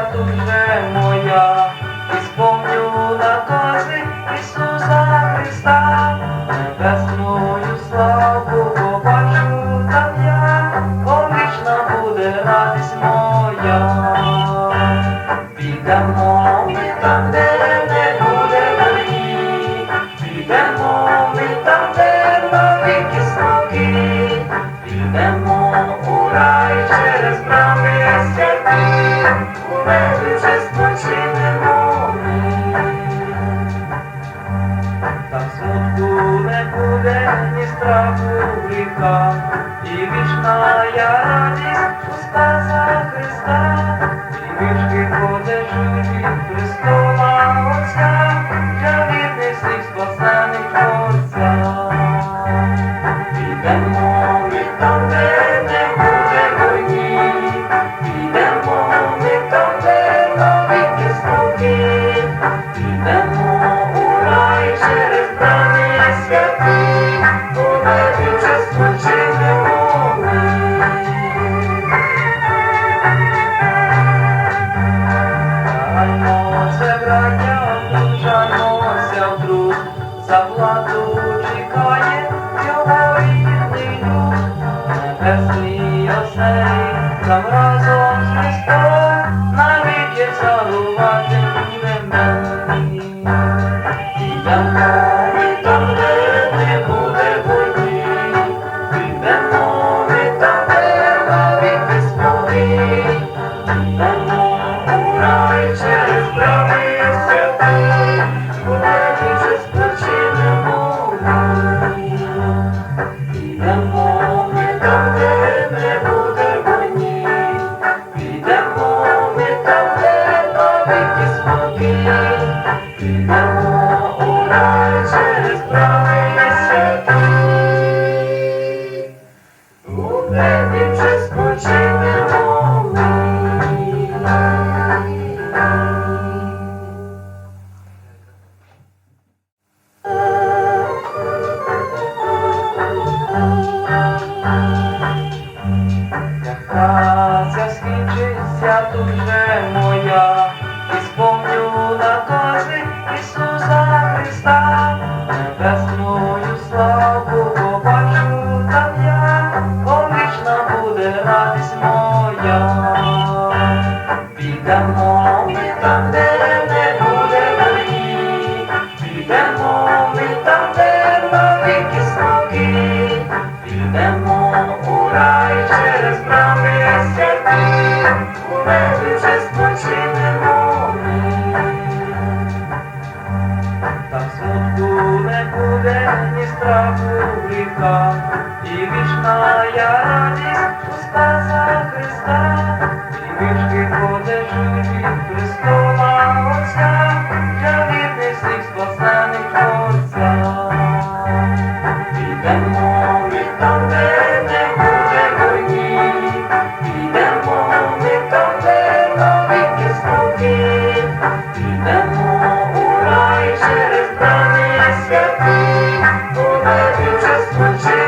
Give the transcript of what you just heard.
тут вже моя, і сповню накази Ісуса Христа, небесною славу побачу там я, повічна буде радість моя. Підемо ми там, де не буде війни, підемо ми там, де навіки смоки, підемо у рай через брами святі, не буде ні страху ріка і вічна я радість святі, у небі вже спочинемо ми. Жальмося, браття, жальмося в друг, за владу чекає його рідний люд, небесний там разом з Христом, навіки царувати. Підемо спокій, підемо у рай через скінчиться тут вже моя, і сповню накази Ісуса і вічна я радість у Спаса Христа, і вічки подержуть Христова Отця, для вірних всіх спасених Творця. Підемо ми там, де святі, у небі вже спочинемо